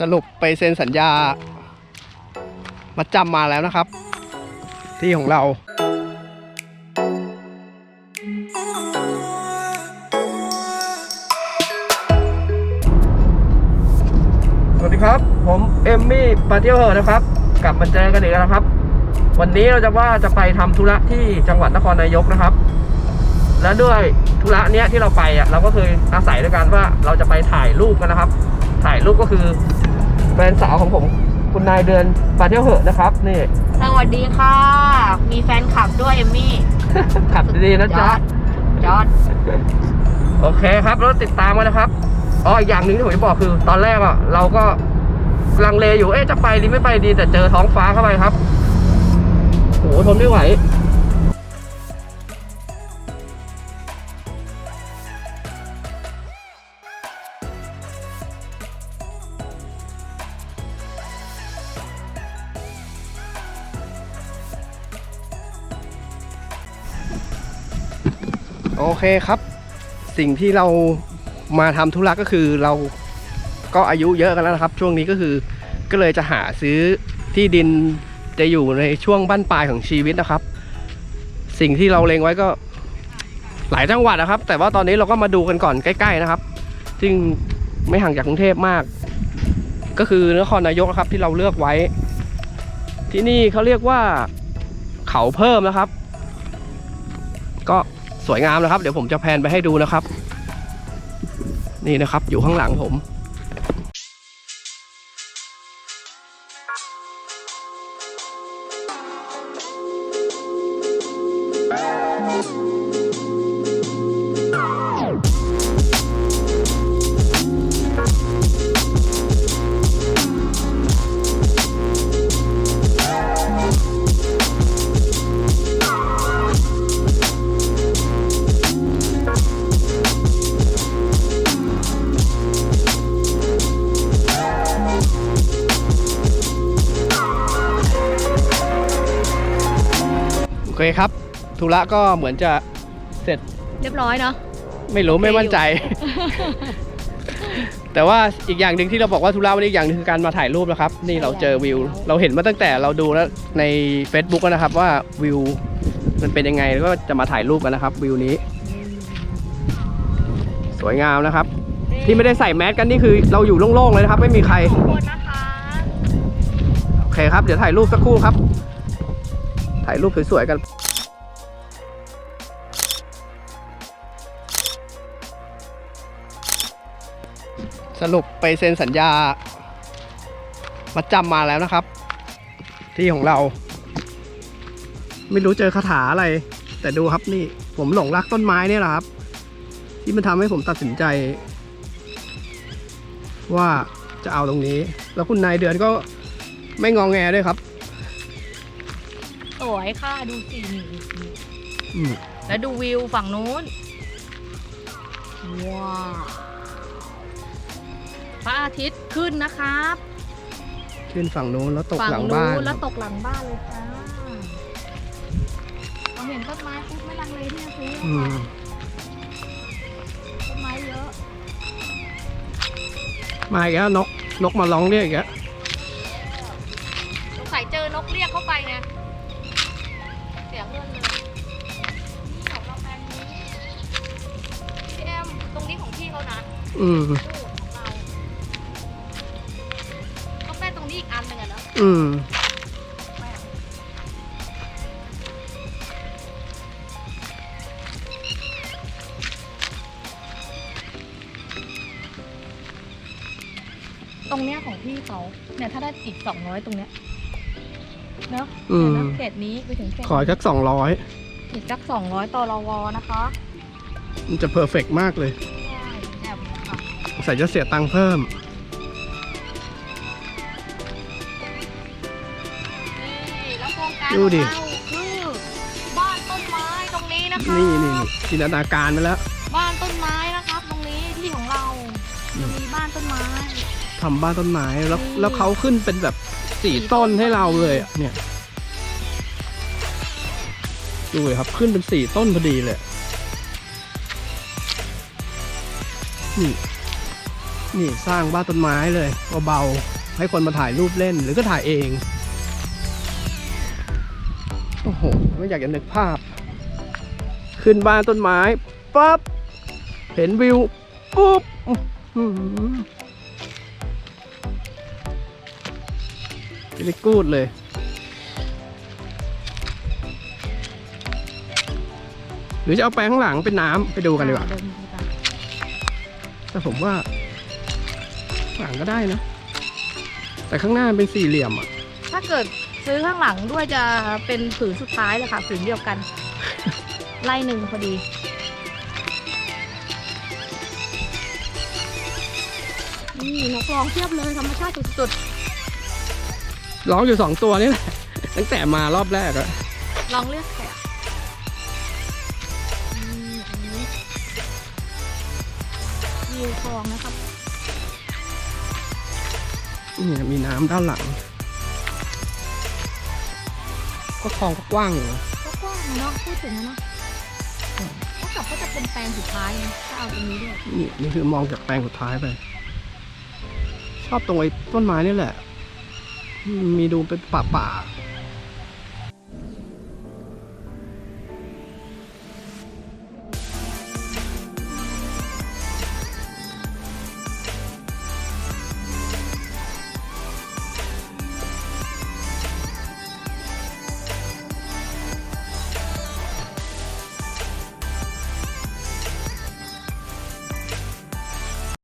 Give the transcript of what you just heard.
สรุปไปเซ็นสัญญา มาจำมาแล้วนะครับ ที่ของเราสวัสดีครับ ผมเอมมี่ปาเที่ยวเหอนะครับ กลับมาเจอกันอีกแล้วนะครับ วันนี้เราจะว่าจะไปทำธุระที่จังหวัดนครนายกนะครับ และด้วยธุระเนี้ยที่เราไปอะเราก็เคยอาศัยด้วยกันว่าเราจะไปถ่ายรูปกันนะครับ ถ่ายรูปก็คือ ฟนสาวของผมคุณนายเดือนปาเที่ยวเหอะนะครับ นี่สวัสดีค่ะ มีแฟนคลับด้วยเอมมี่ ขับดีๆนะจ๊ะ จอด โอเคครับแล้วติดตามกันนะครับอ๋ออีกอย่างหนึ่งที่ผมจะบอกคือ ตอนแรกอะ เราก็ลังเลอยู่เอ๊ะจะไปดีไม่ไปดีแต่เจอท้องฟ้าเข้าไปครับโหทนไม่ไหว โอเคครับ สิ่งที่เรามาทำธุระก็คือเราก็อายุเยอะกันแล้วนะครับ ช่วงนี้ก็คือก็เลยจะหาซื้อที่ดินจะอยู่ในช่วงบั้นปลายของชีวิตนะครับ สิ่งที่เราเล็งไว้ก็หลายจังหวัดนะครับ แต่ว่าตอนนี้เราก็มาดูกันก่อนใกล้ ๆนะครับ ซึ่งไม่ห่างจากกรุงเทพมาก ก็คือนครนายกครับที่เราเลือกไว้ ที่นี่เขาเรียกว่าเขาเพิ่มนะครับ ก็ สวยงามนะครับ เดี๋ยวผมจะแพนไปให้ดูนะครับ นี่นะครับอยู่ข้างหลังผม เคครับธุระก็เหมือนจะเสร็จเรียบร้อยเนาะ ไม่รู้โอเคไม่มั่นใจอยู่แต่ว่าอีกอย่างหนึ่งที่เราบอกว่าธุระวันนี้อีกอย่างหนึงคือการมาถ่ายรูปนะครับ นี่เราเจอวิว เราเห็นมาตั้งแต่เราดูแล้วใน Facebook แล้วนะครับว่าวิวมันเป็นยังไงแล้วก็จะมาถ่ายรูปกันนะครับ วิวนี้ สวยงามนะครับ ที่ไม่ได้ใส่แมสกันนี่คือเราอยู่โล่งๆเลยนะครับ ไม่มีใคร ขอบคุณนะคะ โอเคครับ เดี๋ยวถ่ายรูปสักครู่ครับ ถ่ายรูปสวยๆกันสรุปไปเซ็นสัญญามาจำมาแล้วนะครับ ที่ของเรา ไม่รู้เจอคาถาอะไร แต่ดูครับนี่ผมหลงรักต้นไม้เนี่ยแหละครับ ที่มันทำให้ผมตัดสินใจ ว่าจะเอาตรงนี้ แล้วคุณนายเดือนก็ไม่งองแงด้วยครับ วยค่ะดูสินี่นี่อืมแล้วดูวิวฝั่งนู้น ว้าวพระอาทิตย์ขึ้นนะครับขึ้นฝั่งนู้นแล้วตกฝั่งหลังนู้บ้านนแล้วตกหลังบ้านเลยจ้าเราเห็นต้นไม้ปุ๊บไม่ลังเลที่จะซื้ออืมต้นไม้เยอะ มาอีกแล้วนกนกมาร้องเรียกอีกแล้วสงสัยเจอนกเรียกเข้าไปไง เสียเงินเลยนี่ของเราแปลงนี้พี่แอมตรงนี้ของพี่เขานะอืมนู่นของเราต้องได้ตรงนี้อีกอันหนึ่งอะเนอะอืมแม่ตรงเนี้ยของพี่เขาเนี่ยถ้าได้อีกสองร้อยตรงเนี้ย เนอะอืม เดี๋ยวนะเขตนี้ไปถึงเขตขอสักสองร้อยอีกสักสองร้อยต่อรอวอนะคะมันจะเพอร์เฟกมากเลยใช่แบบนี้ค่ะใส่จะเสียตังค์เพิ่ม นี่แล้วโครงการดูดิ ของเราคือบ้านต้นไม้ตรงนี้นะคะนี่นี่นี่จินตนาการไปแล้วบ้านต้นไม้นะครับตรงนี้ที่ของเราจะมีบ้านต้นไม้ ทำบ้านต้นไม้แล้วนี่แล้วเขาขึ้นเป็นแบบ สี่ต้นให้เราเลยอะเนี่ย ดูเลยครับขึ้นเป็นสี่ต้นพอดีเลย นี่ นี่สร้างบ้านต้นไม้เลยเบาๆให้คนมาถ่ายรูปเล่นหรือก็ถ่ายเอง โอ้โห ไม่อยากจะนึกภาพ ขึ้นบ้านต้นไม้ปั๊บเห็นวิวปุ๊บ ไม่ได้กูดเลย หรือจะเอาไปข้างหลังเป็นน้ำไปดูกันดีกว่าเดินดูกันแต่ผมว่าข้างหลังก็ได้นะ แต่ข้างหน้ามันเป็นสี่เหลี่ยมอะ ถ้าเกิดซื้อข้างหลังด้วยจะเป็นผืนสุดท้ายเลยค่ะผืนเดียวกัน ไล่หนึ่งพอดีนี่นกร้องเทียบเลยธรรมชาติสุด ร้องอยู่สองตัวนี่แหละตั้งแต่มารอบแรกอะๆลองเรียกแขกอืมอันนี้วิวคลองนะครับนี่มีน้ำด้านหลัง ก็คลองก็กว้างอยู่ก็กว้างนะเนาะพูดถึงนะเนาะถ้ากับก็จะเป็นแปลงสุดท้ายนะถ้าเอาตรงนี้ด้วยนี่นี่คือมองจากแปลงสุดท้ายไป ชอบตรงไอ้ต้นไม้นี่แหละ มีดูเป็นป่าป่า